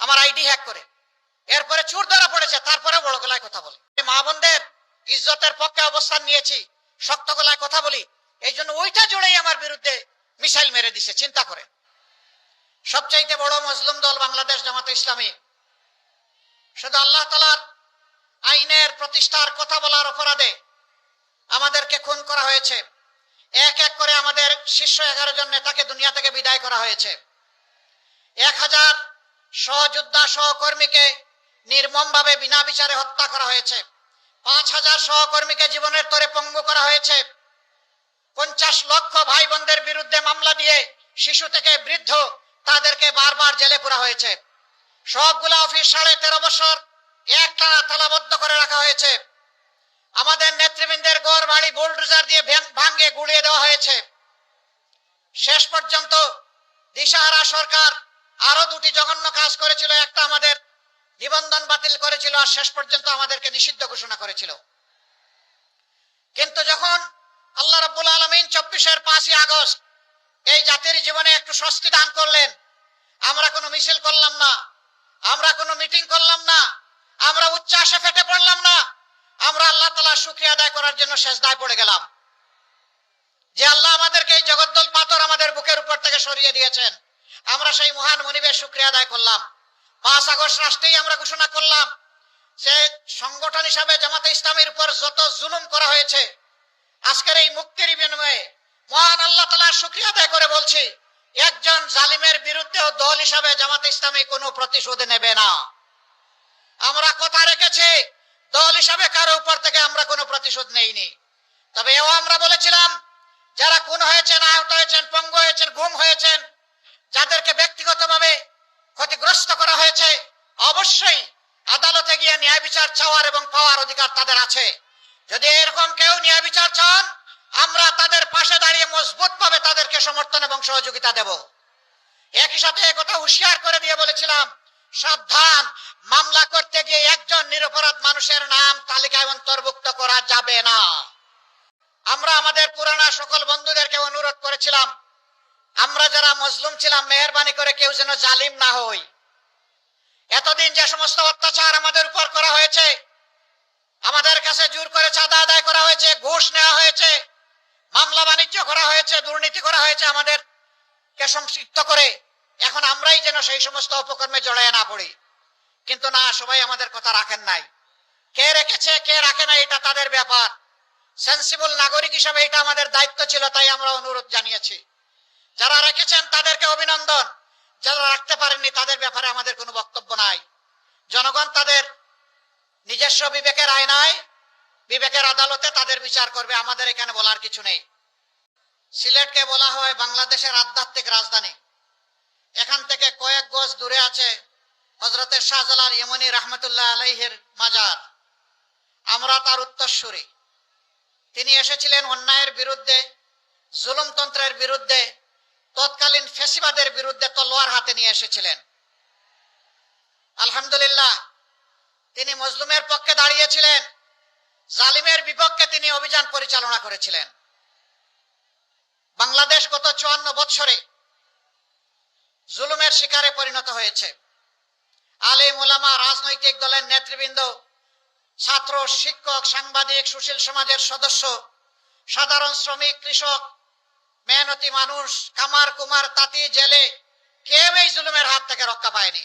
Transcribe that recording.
আমার ID hack করে। এরপরে চুর ধরা পড়েছে তারপরে বড় গলায় কথা বলে। মা বোনদের ইজ্জতের পক্ষে অবস্থান নিয়েছি, শক্ত গলায় কথা বলি। এই জন্য ওইটা জুড়েই আমার বিরুদ্ধে মিসাইল মেরে দিছে, চিন্তা করে। সবচাইতে বড় মজলুম দল বাংলাদেশ জামাতে ইসলামী। শুধু আল্লাহ তালার আইনের প্রতিষ্ঠার কথা বলার অপরাধে আমাদেরকে খুন করা হয়েছে। এক এক করে আমাদের শীর্ষ এগারো জন নেতাকে দুনিয়া থেকে বিদায় করা হয়েছে। এক হাজার সহযোদ্ধা সহকর্মীকে নির্মমভাবে বিনা বিচারে হত্যা করা হয়েছে। পাঁচ হাজার সহকর্মীকে জীবনের তরে পঙ্গু করা হয়েছে। পঞ্চাশ লক্ষ ভাই বোনদের বিরুদ্ধে মামলা দিয়ে শিশু থেকে বৃদ্ধ তাদেরকে বারবার জেলে পুরা হয়েছে। সবগুলা অফিস সাড়ে তেরো বছর একটানা তালাবদ্ধ করে রাখা হয়েছে। আমাদের নেতৃবৃন্দের গড় বাড়ি, বুলডোজার দিয়ে ভাঙ্গে গুড়িয়ে দেওয়া হয়েছে। শেষ পর্যন্ত দিশাহারা সরকার আরও দুটি জঘন্য কাজ করেছিল, একটা আমাদের নিবন্ধন বাতিল করেছিল আর শেষ পর্যন্ত আমাদেরকে নিষিদ্ধ ঘোষণা করেছিল। কিন্তু যখন আল্লাহ রাব্বুল আলমিন চব্বিশের পাঁচই আগস্ট এই জাতির জীবনে একটু স্বস্তি দান করলেন, আমরা কোনো মিছিল করলাম না, আমরা কোনো মিটিং করলাম না, আমরা উচ্চাসে ফেটে পড়লাম না, আমরা আল্লাহ তালা শুক্রিয়া আদায় করার জন্য শেষ দায় পড়ে গেলাম। যে আল্লাহ আমাদেরকে এই জগদ্দল পাথর আমাদের বুকের উপর থেকে সরিয়ে দিয়েছেন আমরা সেই মহান মনিবের শুক্রিয়া আদায় করলাম। পাঁচ আগস্ট রাষ্ট্রেই আমরা ঘোষণা করলাম যে সংগঠন হিসাবে জামাতে ইসলামের উপর যত জুলুম করা হয়েছে, আজকের এই মুক্তির বিনিময়ে মহান আল্লাহ তালার শুক্রিয়া আদায় করে বলছি, একজন জালিমের বিরুদ্ধে দল হিসাবে জামাতে ইসলামী কোনো প্রতিশোধ নেবে না। আমরা কথা রেখেছি, দল হিসাবে কারও উপর থেকে আমরা কোনো প্রতিশোধ নেইনি। তবে এও আমরা বলেছিলাম অবশ্যই আদালতে গিয়ে ন্যায় বিচার চাওয়ার এবং পাওয়ার অধিকার তাদের আছে। যদি এরকম কেউ ন্যায় বিচার চান, আমরা তাদের পাশে দাঁড়িয়ে মজবুত ভাবে তাদেরকে সমর্থন এবং সহযোগিতা দেব। একই সাথে একথা হুঁশিয়ার করে দিয়ে বলেছিলাম, সাবধান, মামলা করতে গিয়ে একজন নিরপরাধ মানুষের নাম তালিকায় অন্তর্ভুক্ত করা যাবে না। আমরা আমাদের পুরানা সকল বন্ধুদেরকে অনুরোধ করেছিলাম, আমরা যারা মজলুম ছিলাম, মেহরবানি করে কেউ যেন জালিম না হই। এতদিন যে সমস্ত অত্যাচার আমাদের উপর করা হয়েছে, আমাদের কাছে জোর করে চাঁদা আদায় করা হয়েছে, ঘুষ নেওয়া হয়েছে, মামলা বাণিজ্য করা হয়েছে, দুর্নীতি করা হয়েছে আমাদের কে সংক্ষিপ্ত করে, এখন আমরাই যেন সেই সমস্ত অপকর্মে জড়ায় না পড়ি। কিন্তু না, সবাই আমাদের কথা রাখেন নাই। কে রেখেছে, কে রাখে না এটা তাদের ব্যাপার। সেন্সিবল নাগরিক হিসাবে এটা আমাদের দায়িত্ব ছিল, তাই আমরা অনুরোধ জানিয়েছি। যারা রেখেছেন, তাদেরকে অভিনন্দন। যারা রাখতে পারেননি তাদের ব্যাপারে আমাদের কোনো বক্তব্য নাই। জনগণ তাদের নিজস্ব বিবেকের আয়নায় বিবেকের আদালতে তাদের বিচার করবে, আমাদের এখানে বলার কিছু নেই। সিলেটকে বলা হয় বাংলাদেশের আধ্যাত্মিক রাজধানী। এখান থেকে কয়েক গজ দূরে আছে হজরতের শাহজালাল ইমনি রহমতুল্লাহ আলাইহের মাজার। আমরা তার উত্তরসূরি। তিনি এসেছিলেন অন্যায়ের বিরুদ্ধে, জুলুমতন্ত্রের বিরুদ্ধে তৎকালীন ফেসিবাদের বিরুদ্ধে তলোয়ার হাতে নিয়ে এসেছিলেন। আলহামদুলিল্লাহ, তিনি মজলুমের পক্ষে দাঁড়িয়েছিলেন। জালিমের বিপক্ষে তিনি অভিযান পরিচালনা করেছিলেন। বাংলাদেশ গত চুয়ান্ন বৎসরে জুলুমের শিকারে পরিণত হয়েছে। আলিম ওলামা রাজনৈতিক দলের নেতৃবৃন্দ, ছাত্র, শিক্ষক, সাংবাদিক, সুশীল সমাজের সদস্য, সাধারণ শ্রমিক, কৃষক মেহনতি মানুষ কামার কুমার তাঁতি জেলে কেউ এই জুলুমের হাত থেকে রক্ষা পায়নি।